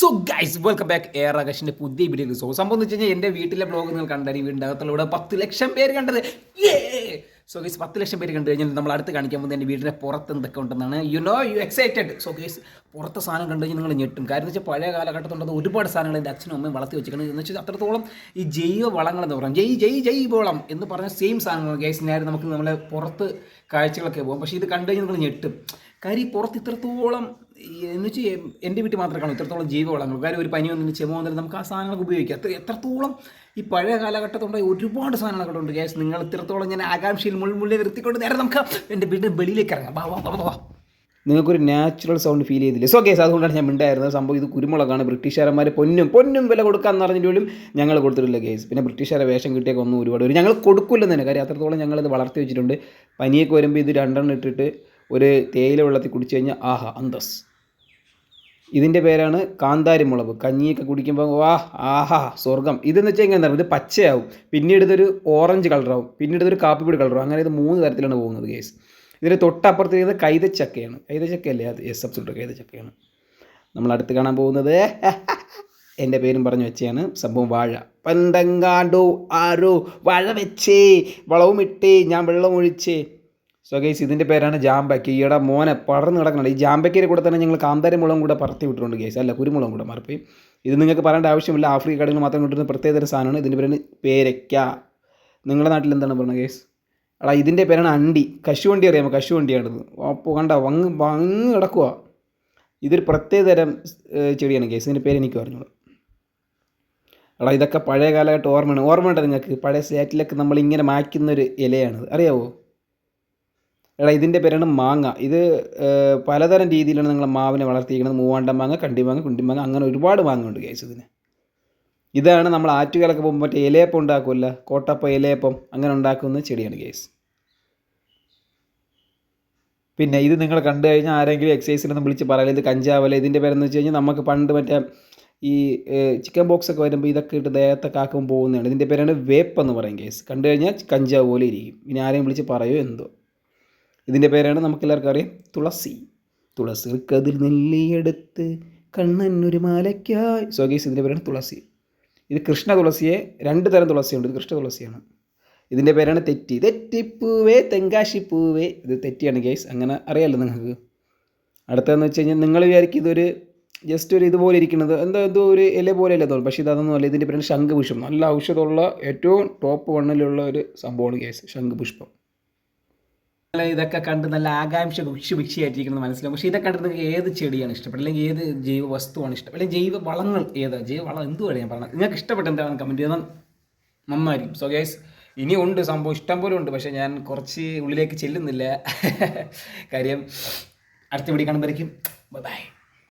So guys welcome back air ആകാശിന്റെ പുതിയ video so സംഭവം എന്ന് വെച്ച് കഴിഞ്ഞാൽ എന്റെ വീട്ടിലെ ബ്ലോഗ് നിങ്ങൾ കണ്ടാൽ ഈ വീടിന്റെ അകത്തുള്ള പത്ത് ലക്ഷം പേര് കണ്ടത്. സോ ഗൈസ് പത്ത് ലക്ഷം പേര് കണ്ടു കഴിഞ്ഞാൽ നമ്മൾ അടുത്ത് കാണിക്കാൻ പോകുന്നത് എന്റെ വീടിന്റെ പുറത്ത് എന്തൊക്കെ ഉണ്ടെന്നാണ്. You know you excited so guys പുറത്തെ സാധനം കണ്ടു കഴിഞ്ഞാൽ നിങ്ങൾ ഞെട്ടും. കാര്യം എന്ന് വെച്ചാൽ പഴയ കാലഘട്ടത്തുള്ളത് ഒരുപാട് സാധനങ്ങൾ എന്റെ അച്ഛനും അമ്മയും വളർത്തി വെച്ചിരിക്കുന്നത്. എന്ന് വെച്ചാൽ അത്രത്തോളം ഈ ജൈവ വളങ്ങൾ എന്ന് പറയാം. ജൈ ജൈ ജൈവളം വളം എന്ന് പറഞ്ഞ സെയിം സാധനങ്ങൾ ഗൈസ് നേരം നമുക്ക് നമ്മളെ പുറത്ത് കാഴ്ചകളൊക്കെ പോകും. പക്ഷേ ഇത് കണ്ടു കഴിഞ്ഞാൽ നിങ്ങൾ ഞെട്ടും. കാര്യം ഈ പുറത്ത് ഇത്രത്തോളം എന്ന് വെച്ചാൽ എന്റെ വീട്ടിൽ മാത്രമേ കാണൂ. ഇത്രത്തോളം ജൈവവളങ്ങൾ കാര്യം ഒരു പനി വന്നിട്ട് ചെമ വന്നിട്ട് നമുക്ക് ആ സാധനങ്ങളൊക്കെ ഉപയോഗിക്കാം. അത്ര എത്രത്തോളം ഈ പഴയ കാലഘട്ടത്തുണ്ടായി ഒരുപാട് സാധനങ്ങളൊക്കെ ഉണ്ട്. ഗ്യാസ് നിങ്ങൾ ഇത്രത്തോളം ഞാൻ ആകാംക്ഷയിൽ മുൾമുള്ളിൽ നിർത്തിക്കൊണ്ട് നേരെ നമുക്ക് എന്റെ വീടിന്റെ വെളിയിലേക്ക് ഇറങ്ങാം. വാ വാ വാ വാ. നിങ്ങൾക്കൊരു നാച്ചുറൽ സൗണ്ട് ഫീൽ ചെയ്തില്ലേ? സോ കേസ് അതുകൊണ്ടാണ് ഞാൻ മിണ്ടായിരുന്നത്. സംഭവം ഇത് കുരുമുളകാണ്. ബ്രിട്ടീഷുകാരന്മാർ പൊന്നും പൊന്നും വില കൊടുക്കാന്ന് പറഞ്ഞിട്ട് പോലും ഞങ്ങൾ കൊടുത്തിട്ടില്ല കേസ് പിന്നെ ബ്രിട്ടീഷുകാരെ വേഷം കിട്ടിയൊക്കെ ഒന്നും ഒരുപാട് ഒരു ഞങ്ങൾ കൊടുക്കില്ലെന്ന് തന്നെ. കാര്യം അത്രത്തോളം ഞങ്ങളിത് വളർത്തി വെച്ചിട്ടുണ്ട്. പനിയൊക്കെ വരുമ്പോൾ ഇത് രണ്ടെണ്ണം ഇട്ടിട്ട് ഒരു തേയില വെള്ളത്തിൽ കുടിച്ചു കഴിഞ്ഞാൽ ആഹാ അന്തസ്. ഇതിന്റെ പേരാണ് കാന്താരി മുളക് കഞ്ഞിയൊക്കെ കുടിക്കുമ്പോൾ വാ ആഹാ സ്വർഗം. ഇതെന്ന് വെച്ചാൽ എങ്ങനെ ഇത് പച്ചയാവും. പിന്നീട് ഇതൊരു ഓറഞ്ച് കളറാവും പിന്നീട് ഇതൊരു കാപ്പിപ്പൊടി കളറാവും അങ്ങനെ ഇത് മൂന്ന് തരത്തിലാണ് പോകുന്നത് കേസ് ഇതിന് തൊട്ടപ്പുറത്ത് ചെയ്യുന്നത് കൈതച്ചക്കയാണ്. കൈതച്ചക്കയല്ലേ അത്? എസ് സബ്സിഡ് കൈതച്ചക്കയാണ്. നമ്മൾ അടുത്ത് കാണാൻ പോകുന്നത് എന്റെ പേരും പറഞ്ഞു വെച്ചാണ് സംഭവം വാഴ. പന്തങ്കാണ്ടോ ആരോ വാഴ വെച്ചേ വളവും ഇട്ടേ ഞാൻ വെള്ളം ഒഴിച്ചേ. സോ ഗൈസ് ഇതിന്റെ പേരാണ് ജാമ്പയ്ക്ക്. ഈയിടെ മോനെ പടർന്ന് കിടക്കുന്നുണ്ട്. ഈ ജാമ്പയ്ക്കിന്റെ കൂടെ തന്നെ ഞങ്ങൾ കാന്താരി മുളകും കൂടെ പറത്തി വിട്ടിട്ടുണ്ട് ഗൈസ് അല്ല കുരുമുളകും കൂടെ മറപ്പി ഇത് നിങ്ങൾക്ക് പറയേണ്ട ആവശ്യമില്ല. ആഫ്രിക്ക മാത്രം കിട്ടുന്ന പ്രത്യേക തരം സാധനമാണ്. ഇതിന്റെ പേരാണ് പേരയ്ക്ക. നിങ്ങളുടെ നാട്ടിൽ എന്താണ് പറയുന്നത് ഗൈസ് എടാ ഇതിന്റെ പേരാണ് അണ്ടി. കശുവണ്ടി അറിയാമോ? കശുവണ്ടിയാണിത് അപ്പോൾ കണ്ട വങ്ങ് വങ്ങ് കിടക്കുക ഇതൊരു പ്രത്യേക തരം ചെടിയാണ് കേസ് ഇതിന്റെ പേര് എനിക്ക് പറഞ്ഞോളൂ എടാ ഇതൊക്കെ പഴയ കാലമായിട്ട് ഓർമ്മയാണ്. ഓർമ്മയുണ്ടോ നിങ്ങൾക്ക്? പഴയ സ്ലേറ്റിലൊക്കെ നമ്മൾ ഇങ്ങനെ മായ്ക്കുന്നൊരു ഇലയാണിത്. അറിയാവോ? എടാ ഇതിന്റെ പേരാണ് മാങ്ങ. ഇത് പലതരം രീതിയിലാണ് നിങ്ങൾ മാവിനെ വളർത്തിയിരിക്കുന്നത്. മൂവാണ്ട മാങ്ങ കണ്ടിമാങ്ങ കുണ്ടിമാങ്ങ അങ്ങനെ ഒരുപാട് മാങ്ങ ഉണ്ട് കേസ് ഇതിന്. ഇതാണ് നമ്മൾ ആറ്റുകാലൊക്കെ പോകുമ്പോൾ മറ്റേ ഇലയപ്പം ഉണ്ടാക്കുമല്ല കോട്ടപ്പം ഇലയപ്പം അങ്ങനെ ഉണ്ടാക്കുന്ന ചെടിയാണ് ഗേസ് പിന്നെ ഇത് നിങ്ങൾ കണ്ടു കഴിഞ്ഞാൽ ആരെങ്കിലും എക്സസൈസിനൊന്നും വിളിച്ച് പറയില്ല ഇത് കഞ്ചാവല്ല ഇതിന്റെ പേരെന്ന് വെച്ച് കഴിഞ്ഞാൽ നമുക്ക് പണ്ട് മറ്റേ ഈ ചിക്കൻ ബോക്സ് ഒക്കെ വരുമ്പോൾ ഇതൊക്കെ ഇട്ട് ദേഹത്തൊക്കെ ആക്കുമ്പോൾ പോകുന്നതാണ്. ഇതിന്റെ പേരാണ് വേപ്പ് എന്ന് പറയും കേസ് കണ്ടു കഴിഞ്ഞാൽ കഞ്ചാവ് പോലെ ഇരിക്കും. ഇനി ആരെയും വിളിച്ച് പറയോ എന്തോ. ഇതിന്റെ പേരാണ് നമുക്ക് എല്ലാവർക്കും അറിയാം തുളസി. തുളസി കതിൽ നെല്ലിയെടുത്ത് കണ്ണനൊരു മാലയ്ക്കായി. സോ ഗേസ് ഇതിന്റെ പേരാണ് തുളസി. ഇത് കൃഷ്ണ തുളസിയെ രണ്ട് തരം തുളസിയുണ്ട്. ഇത് കൃഷ്ണ തുളസിയാണ്. ഇതിന്റെ പേരാണ് തെറ്റി. തെറ്റിപ്പൂവേ തെങ്കാശിപ്പൂവേ. ഇത് തെറ്റിയാണ് ഗേസ് അങ്ങനെ അറിയാമല്ലോ നിങ്ങൾക്ക്. അടുത്തതെന്ന് വെച്ച് കഴിഞ്ഞാൽ നിങ്ങൾ വിചാരിക്കും ഇതൊരു ജസ്റ്റ് ഒരു ഇതുപോലെ ഇരിക്കുന്നത്. എന്താ എന്തോ ഒരു ഇല പോലെ അല്ലേ തോന്നും പക്ഷേ ഇതൊന്നും അല്ല. ഇതിന്റെ പേരാണ് ശംഖുപുഷ്പം. നല്ല ഔഷധമുള്ള ഏറ്റവും ടോപ്പ് വണ്ണിലുള്ള ഒരു സംഭവമാണ് കേസ് ശംഖുപുഷ്പം. ഇതൊക്കെ കണ്ട് നല്ല ആകാംക്ഷ ഭക്ഷി ഭക്ഷിയായിട്ടിരിക്കുന്നത് മനസ്സിലാവും. പക്ഷേ ഇതൊക്കെ കണ്ടിട്ട് നിങ്ങൾക്ക് ഏത് ചെടിയാണ് ഇഷ്ടപ്പെട്ടത്? അല്ലെങ്കിൽ ഏത് ജൈവ വസ്തുവാണ് ഇഷ്ടം? അല്ലെങ്കിൽ ജൈവ വളങ്ങൾ ഏതാ? ജൈവ വളം എന്തുവാണ് ഞാൻ പറഞ്ഞത്? നിങ്ങൾക്ക് ഇഷ്ടപ്പെട്ട എന്താണ് കമന്റ് ചെയ്താൽ നന്നായിരിക്കും. സോ ഗൈസ് ഇനി ഉണ്ട് സംഭവം ഇഷ്ടം പോലെ ഉണ്ട്. പക്ഷേ ഞാൻ കുറച്ച് ഉള്ളിലേക്ക് ചെല്ലുന്നില്ല. കാര്യം അടുത്ത വീഡിയോ കാണുമ്പോഴേക്കും. ബൈ